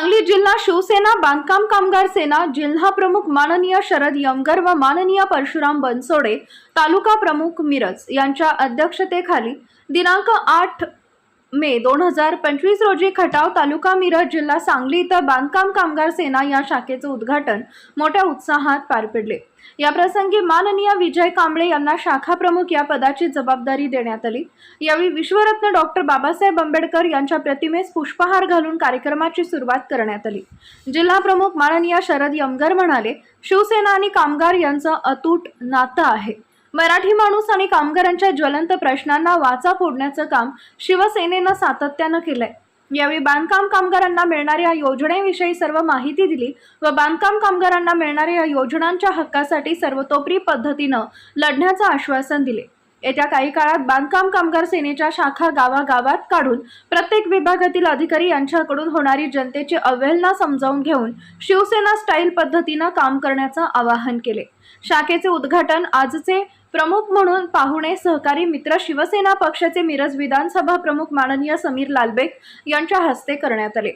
सांगली जिल्हा शिवसेना बांधकाम कामगार सेना जिल्हा प्रमुख माननीय शरद यमगर व माननीय परशुराम बनसोडे तालुका प्रमुख मिरज यांच्या अध्यक्षतेखाली दिनांक आठ मे दोन हजार पंचवीस रोजी खटाव तालुका मिरज जिल्हा सांगली इथं बांधकाम कामगार सेना या शाखेचं उद्घाटन मोठ्या उत्साहात पार पडले. या प्रसंगी माननीय विजय कांबळे यांना शाखा प्रमुख या पदाची जबाबदारी देण्यात आली. यावेळी विश्वरत्न डॉक्टर बाबासाहेब आंबेडकर यांच्या प्रतिमेस पुष्पहार घालून कार्यक्रमाची सुरुवात करण्यात आली. जिल्हा प्रमुख माननीय शरद यमगर म्हणाले शिवसेना आणि कामगार यांचं अतूट नातं आहे. मराठी माणूस आणि कामगारांच्या ज्वलंत प्रश्नांना वाचा फोडण्याचं काम शिवसेनेनं सातत्यानं केलंय. यावेळी बांधकाम कामगारांना मिळणाऱ्या योजनेविषयी सर्व माहिती दिली व बांधकाम कामगारांना मिळणाऱ्या या योजनांच्या हक्कासाठी सर्वतोपरी पद्धतीनं लढण्याचं आश्वासन दिले. येत्या काही काळात बांधकाम कामगार सेनेच्या शाखा गावागावात काढून प्रत्येक विभागातील अधिकारी यांच्याकडून होणारी जनतेची अवहेलना समजावून घेऊन शिवसेना स्टाईल पद्धतीनं काम करण्याचं आवाहन केले. शाखेचे उद्घाटन आजचे प्रमुख म्हणून पाहुणे सहकारी मित्र शिवसेना पक्षाचे मिरज विधानसभा प्रमुख माननीय समीर लालबेग यांच्या हस्ते करण्यात आले.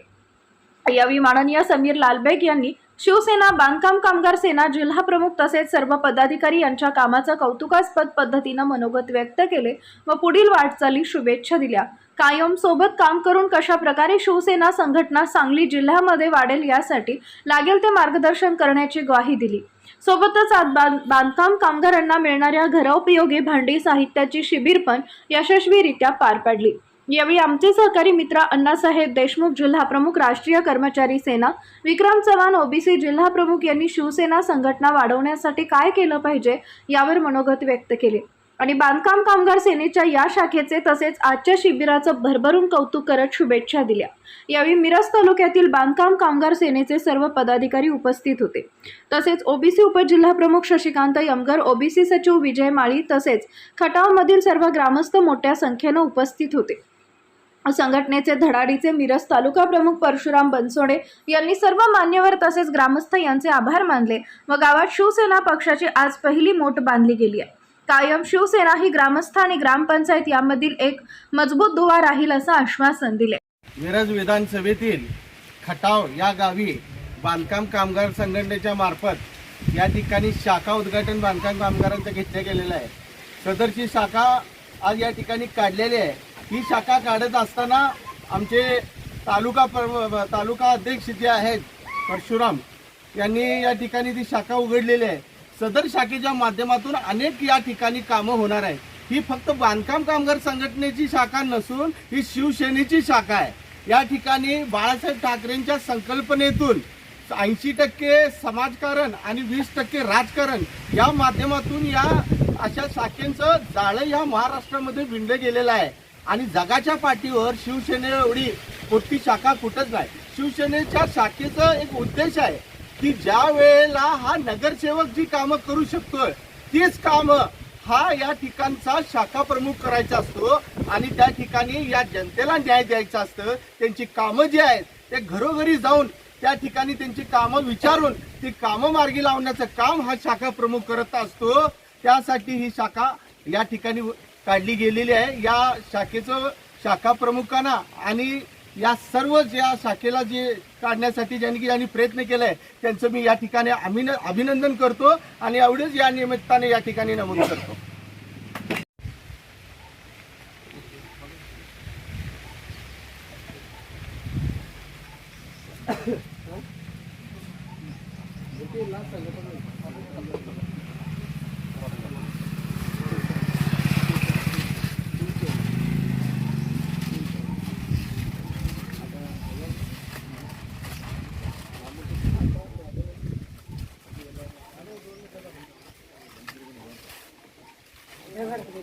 यावेळी माननीय समीर लालबेग यांनी शिवसेना बांधकाम कामगार सेना जिल्हा प्रमुख तसेच सर्व पदाधिकारी यांच्या कामाचं कौतुकास्पद पद्धतीनं मनोगत व्यक्त केले व पुढील वाटचाली शुभेच्छा दिल्या. कायम सोबत काम करून कशा प्रकारे शिवसेना संघटना सांगली जिल्ह्यामध्ये वाढेल यासाठी लागेल ते मार्गदर्शन करण्याची ग्वाही दिली. सोबतच आज बांध बांधकाम कामगारांना मिळणाऱ्या घरोपयोगी भांडी साहित्याची शिबिर पण यशस्वीरित्या पार पाडली. यावेळी आमचे सहकारी मित्र अण्णासाहेब देशमुख जिल्हा प्रमुख राष्ट्रीय कर्मचारी सेना विक्रम चव्हाण ओबीसी जिल्हा प्रमुख यांनी शिवसेना संघटना वाढवण्यासाठी काय केलं पाहिजे यावर मनोगत व्यक्त केले. आणि बांधकाम कामगार सेनेच्या या शाखेचे तसेच आजच्या शिबिराचं भरभरून कौतुक करत शुभेच्छा दिल्या. यावेळी मिरज तालुक्यातील बांधकाम कामगार सेनेचे सर्व पदाधिकारी उपस्थित होते. तसेच ओबीसी उपजिल्हा प्रमुख शशिकांत यमगर ओबीसी सचिव विजय माळी तसेच खटावमधील सर्व ग्रामस्थ मोठ्या संख्येनं उपस्थित होते. संघटनेचे धडाडीचे मिरज तालुका प्रमुख परशुराम बनसोडे यांनी सर्व मान्यवर तसेच ग्रामस्थ यांचे आभार मानले. व गावात शिवसेना पक्षाची आज पहिली मोठ बांधली गेली आहे. कायम शिवसेना ही ग्रामस्थ आणि ग्रामपंचायत यामधील एक मजबूत दुवा राहील असं आश्वासन दिले. मिरज विधानसभेतील खटाव या गावी बांधकाम कामगार संघटनेच्या मार्फत या ठिकाणी शाखा उद्घाटन बांधकाम कामगारांचं घेतलं गेलेलं आहे. सदरची शाखा आज या ठिकाणी काढलेली आहे. ही शाखा काढत असताना आमचे तालुका प्र- तालुका अध्यक्ष जे आहेत परशुराम यांनी या ठिकाणी ती शाखा उघडलेली आहे. सदर शाखेच्या माध्यमातून अनेक या ठिकाणी कामं होणार आहे ही फक्त बांधकाम कामगार संघटनेची शाखा नसून ही शिवसेनेची शाखा आहे. या ठिकाणी बाळासाहेब ठाकरेंच्या संकल्पनेतून ऐंशी टक्के समाजकारण आणि वीस टक्के राजकारण या माध्यमातून या अशा शाखेचं जाळं या महाराष्ट्रामध्ये विणलं गेलेलं आहे. आणि जगाच्या पाठीवर शिवसेने एवढी मोठी शाखा कुठंच नाही. शिवसेनेच्या शाखेचा एक उद्देश आहे की ज्या वेळेला हा नगरसेवक जी कामं करू शकतोय तीच कामं हा या ठिकाणचा शाखा प्रमुख करायचा असतो आणि त्या ठिकाणी या जनतेला न्याय द्यायचा असतं. त्यांची कामं जी आहेत ते घरोघरी जाऊन त्या ठिकाणी त्यांची कामं विचारून ती कामं मार्गी लावण्याचं काम हा शाखा प्रमुख करत असतो. त्यासाठी ही शाखा या ठिकाणी काढली गेलेली आहे. या शाखेचं शाखा प्रमुखांना आणि या सर्वच या शाखेला जे काढण्यासाठी ज्यांनी की ज्यांनी प्रयत्न केला आहे त्यांचं मी या ठिकाणी अभिन अभिनंदन करतो आणि एवढेच या निमित्ताने या ठिकाणी नमूद करतो.